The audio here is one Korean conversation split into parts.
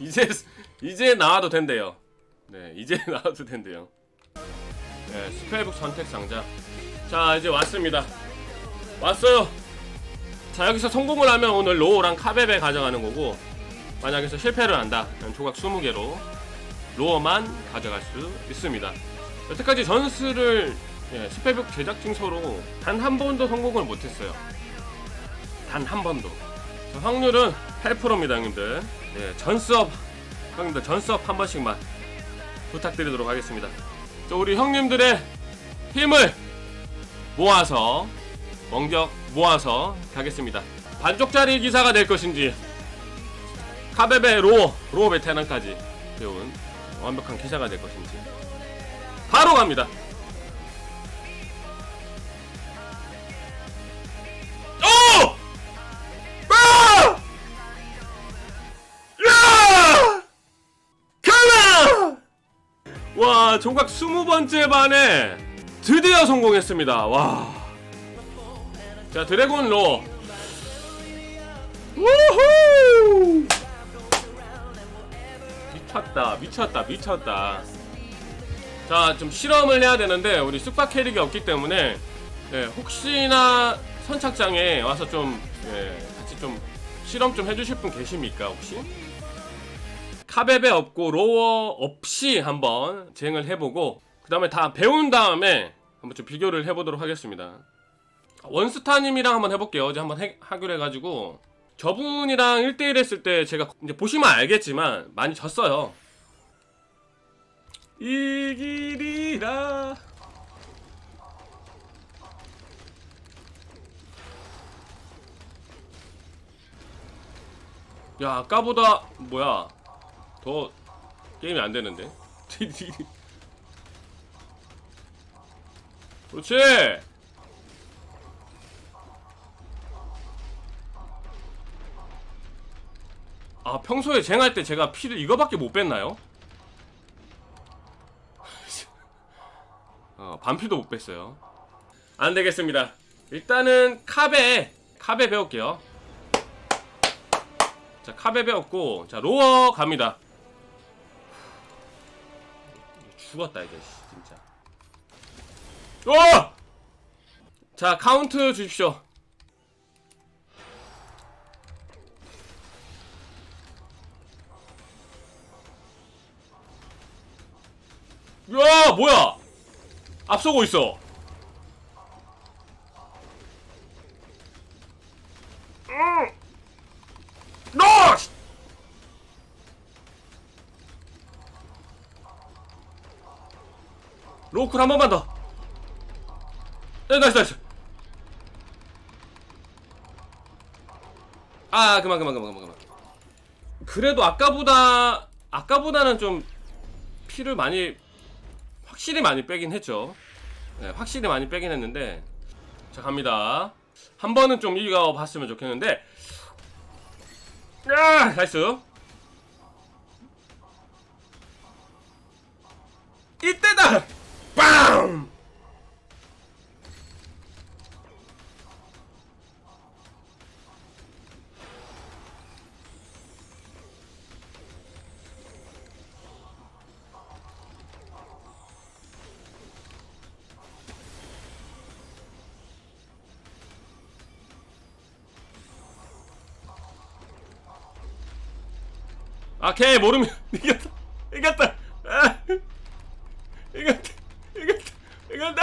이제 이제 나와도 된대요. 네, 이제 나와도 된대요. 네, 스펠북 선택 상자. 자, 이제 왔습니다. 왔어요. 자, 여기서 성공을 하면 오늘 로우랑 카베베 가져가는 거고 만약에서 실패를 한다. 그럼 조각 20개로 로어만 가져갈 수 있습니다. 여태까지 전스를 예, 스펠북 제작진서로 단 한 번도 성공을 못했어요. 단 한 번도. 자, 확률은 8%입니다, 형님들. 네, 전수업 형님들 전수업 한 번씩만 부탁드리도록 하겠습니다. 자, 우리 형님들의 힘을 모아서 원격 모아서 가겠습니다. 반쪽짜리 기사가 될 것인지 카베베 로어 로어 베테랑까지 배운 완벽한 기사가 될 것인지 바로 갑니다. 와, 종각 20번째 반에 드디어 성공했습니다. 와. 자, 드래곤 로. 우후! 미쳤다, 미쳤다, 미쳤다. 자, 좀 실험을 해야 되는데 우리 쑥박 캐릭이 없기 때문에 예, 혹시나 선착장에 와서 좀 예, 같이 좀 실험 좀 해주실 분 계십니까 혹시? 카베베 없고 로어 없이 한번 진행을 해보고 그 다음에 다 배운 다음에 한번 좀 비교를 해보도록 하겠습니다. 원스타님이랑 한번 해볼게요. 어제 한번 해- 하기로 해가지고 저분이랑 1대1 했을 때 제가 이제 보시면 알겠지만 많이 졌어요. 이기리라. 야 아까보다 뭐야 더 게임이 안 되는데? 그렇지! 아 평소에 쟁할 때 제가 피를 이거밖에 못 뺐나요? 어 반피도 못 뺐어요. 안 되겠습니다. 일단은 카베 카베 배울게요. 자 카베 배웠고 자 로어 갑니다 죽었다 이게 씨, 진짜. 어! 자 카운트 주십시오. 야 뭐야? 앞서고 있어 로쿨 한 번만 더. 네, 나이스 나이스. 아 그만 그만 그만 그만 그만. 그래도 아까보다 아까보다는 좀 피를 많이 확실히 많이 빼긴 했죠. 네, 확실히 많이 빼긴 했는데 자 갑니다. 한 번은 좀 이겨 봤으면 좋겠는데 야 나이스. 이때다. 아, 걔 모르면 이겼다. 이겼다. 아, 이겼다. 이겼다. 이겼다.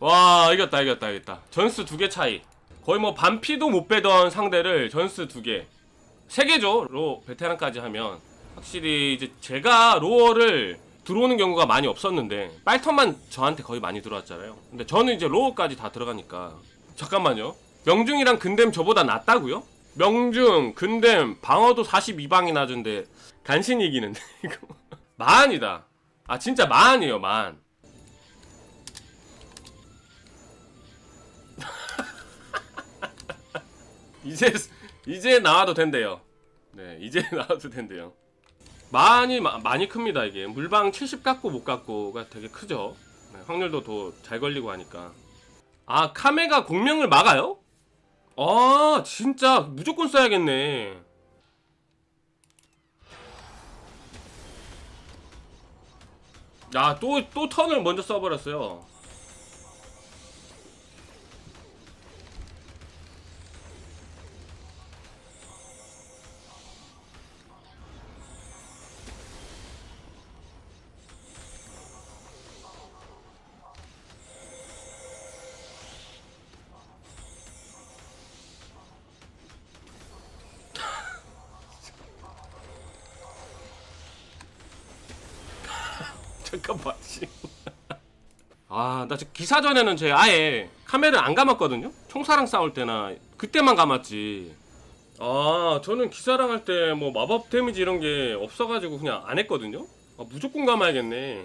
와, 이겼다. 이겼다. 이겼다. 전스 두개 차이. 거의 뭐 반피도 못 빼던 상대를 전스 두 개. 세 개죠. 로 베테랑까지 하면 확실히 이제 제가 로어를 들어오는 경우가 많이 없었는데 빨턴만 저한테 거의 많이 들어왔잖아요. 근데 저는 이제 로어까지 다 들어가니까 잠깐만요. 명중이랑 근댐 저보다 낫다고요? 명중, 근댐, 방어도 42방이 나 준데 간신히 이기는데 이거 만이다. 아 진짜 만이에요 만. 이제 이제 나와도 된대요. 네 이제 나와도 된대요. 많이 마- 많이 큽니다 이게 물방 70 갖고 못 갖고가 되게 크죠. 네, 확률도 더 잘 걸리고 하니까. 아 카메가 공명을 막아요? 아 진짜. 무조건 써야겠네. 야또또 또 턴을 먼저 써버렸어요. 잠깐만, 씨. 아, 나 지금 기사 전에는 제 아예 카메라 안 감았거든요? 총사랑 싸울 때나 그때만 감았지. 아, 저는 기사랑 할 때 뭐 마법 데미지 이런 게 없어가지고 그냥 안 했거든요? 아, 무조건 감아야겠네.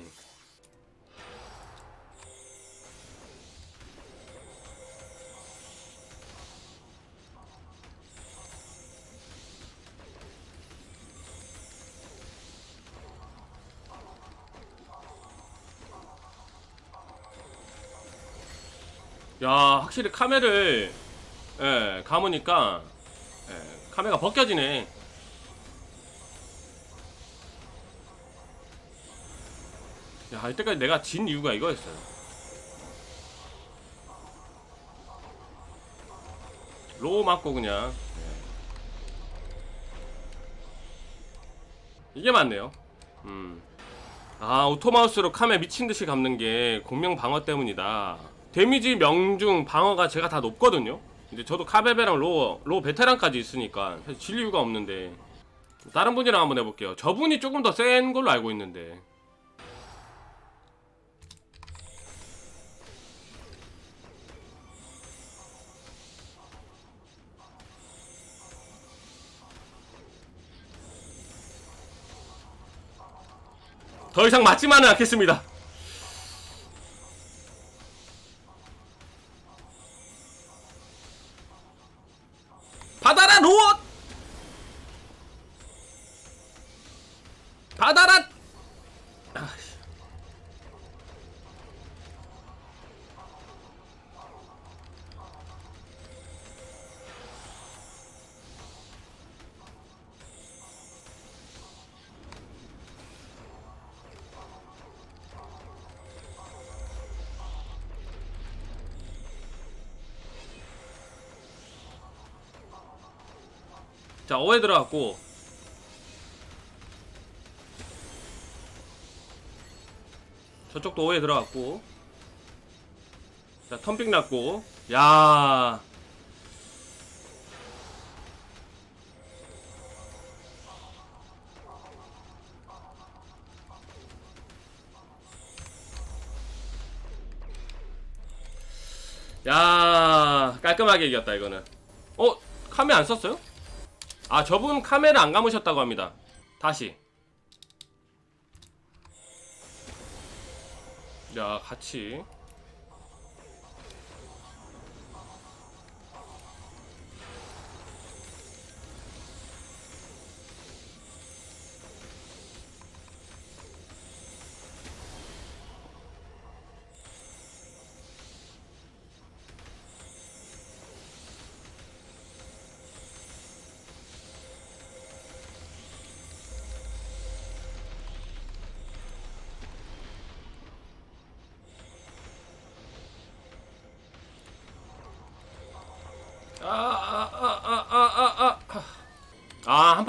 야, 확실히 카메를 예, 감으니까 예, 카메가 벗겨지네. 야, 이때까지 내가 진 이유가 이거였어요. 로우 맞고 그냥 예. 이게 맞네요. 음. 아 오토마우스로 카메 미친듯이 감는 게 공명 방어 때문이다 데미지 명중 방어가 제가 다 높거든요. 이제 저도 카베베랑 로, 로 베테랑까지 있으니까 사실 질 이유가 없는데 다른 분이랑 한번 해볼게요. 저분이 조금 더 센 걸로 알고 있는데. 더 이상 맞지만은 않겠습니다 자 어에 들어갔고 저쪽도 어에 들어갔고 자 텀핑 났고 야 야, 깔끔하게 이겼다, 이거는. 어? 카메 안 썼어요? 아 저분 카메라 안 감으셨다고 합니다. 다시. 야 같이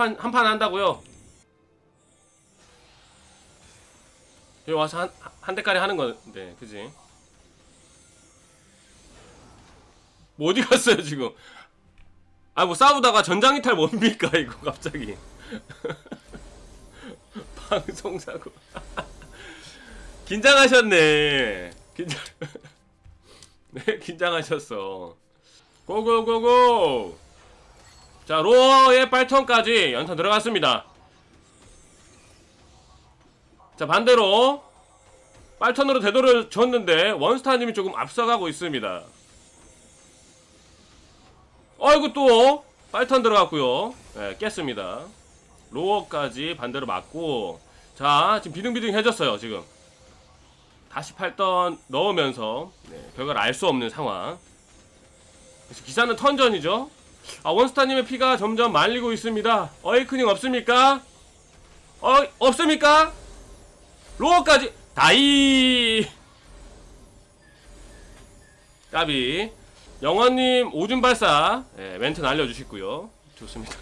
판 한 판 한다고요? 여기 와서 한, 한 대까리 하는 건데, 그지? 뭐 어디 갔어요, 지금? 아, 뭐 싸우다가 전장 이탈 뭡니까, 이거 갑자기. 방송사고. 긴장하셨네. 긴장. 네, 긴장하셨어. 고고고고! 자, 로어의 빨턴까지 연타 들어갔습니다. 자, 반대로 빨턴으로 되돌려 줬는데 원스타님이 조금 앞서가고 있습니다. 어이구 또 빨턴 들어갔고요. 네, 깼습니다. 로어까지 반대로 맞고 자, 지금 비등비등해졌어요, 지금. 다시 팔던 넣으면서 네, 별걸 알수 없는 상황. 그래서 기사는 턴전이죠. 아 원스타님의 피가 점점 말리고 있습니다. 어이크닝 없습니까? 어 없습니까? 로어까지 다이! 까비. 영원님 오줌 발사. 예, 멘트 날려주시고요. 좋습니다.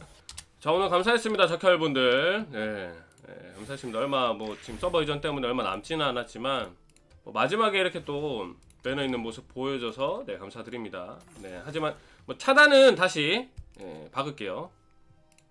자 오늘 감사했습니다 적혈분들. 예, 예, 감사했습니다. 얼마 뭐 지금 서버 이전 때문에 얼마 남지는 않았지만 뭐 마지막에 이렇게 또 매너 있는 모습 보여줘서 네 감사드립니다. 네 하지만 뭐 차단은 다시 예, 박을게요